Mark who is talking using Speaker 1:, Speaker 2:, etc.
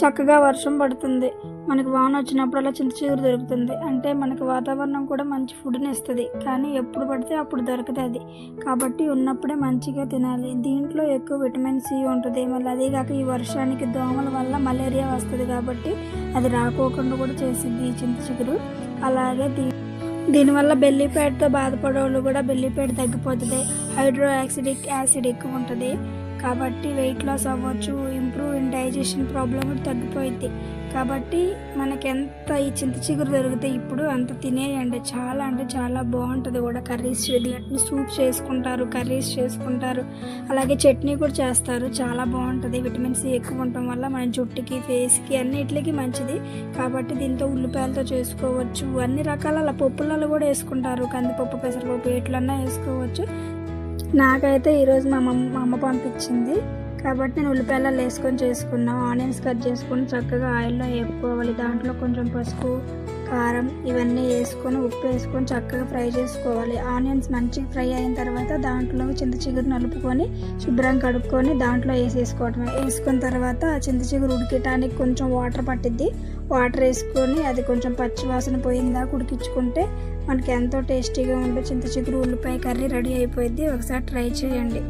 Speaker 1: చక్కగా వర్షం పడుతుంది. మనకి వాన వచ్చినప్పుడల్లా చింత చిగురు దొరుకుతుంది. అంటే మనకి వాతావరణం కూడా మంచి ఫుడ్ని ఇస్తుంది. కానీ ఎప్పుడు పడితే అప్పుడు దొరుకుతుంది కాబట్టి ఉన్నప్పుడే మంచిగా తినాలి. దీంట్లో ఎక్కువ విటమిన్ సి ఉంటుంది. మళ్ళీ అదే కాక ఈ వర్షానికి దోమల వల్ల మలేరియా వస్తుంది కాబట్టి అది రాకోకుండా కూడా చేసింది ఈ చింత చిగురు. అలాగే దీ దీనివల్ల బెల్లిపేటతో బాధపడే వాళ్ళు కూడా బెల్లిపేట తగ్గిపోతుంది. హైడ్రో యాసిడిక్ యాసిడ్ ఎక్కువ ఉంటుంది. కాబట్టి వెయిట్ లాస్ అవ్వచ్చు ఇంప్రూవ్ ఇన్ డైజెషన్ ప్రాబ్లం కూడా తగ్గిపోయింది కాబట్టి మనకి ఎంత ఈ చింత చిగురు దొరికితే ఇప్పుడు అంత తినేయండి. చాలా అంటే చాలా బాగుంటుంది కూడా కర్రీస్. దీంట్లో సూప్ చేసుకుంటారు కర్రీస్ చేసుకుంటారు. అలాగే చట్నీ కూడా చేస్తారు. చాలా బాగుంటుంది. విటమిన్ సి ఎక్కువ ఉండటం వల్ల మన జుట్టుకి ఫేస్కి అన్నిటికి మంచిది. కాబట్టి దీంతో ఉల్లిపాయలతో చేసుకోవచ్చు. అన్ని రకాల పప్పులలో కూడా వేసుకుంటారు. కందిపప్పు పెసరపప్పు ఎట్లన్నా వేసుకోవచ్చు. నాకైతే ఈరోజు మా అమ్మ మా అమ్మ పంపించింది. కాబట్టి నేను ఉల్లిపాయలు వేసుకొని చేసుకున్నాను ఆనియన్స్ కట్ చేసుకొని చక్కగా ఆయిల్లో వేపుకోవాలి. దాంట్లో కొంచెం పసుపు కారం ఇవన్నీ వేసుకొని ఉప్పు వేసుకొని చక్కగా ఫ్రై చేసుకోవాలి. ఆనియన్స్ మంచిగా ఫ్రై అయిన తర్వాత దాంట్లో చింత చిగురు నలుపుకొని శుభ్రం కడుక్కొని దాంట్లో వేసేసుకోవటం వేసుకున్న తర్వాత ఆ చింత చిగురు ఉడికటానికి కొంచెం వాటర్ పట్టిద్ది. వాటర్ వేసుకొని అది కొంచెం పచ్చి వాసన పోయిందా ఉడికించుకుంటే మనకి ఎంతో టేస్టీగా ఉండే చింత చిగురు ఉల్లిపాయ కర్రీ రెడీ అయిపోయింది ఒకసారి ట్రై చేయండి.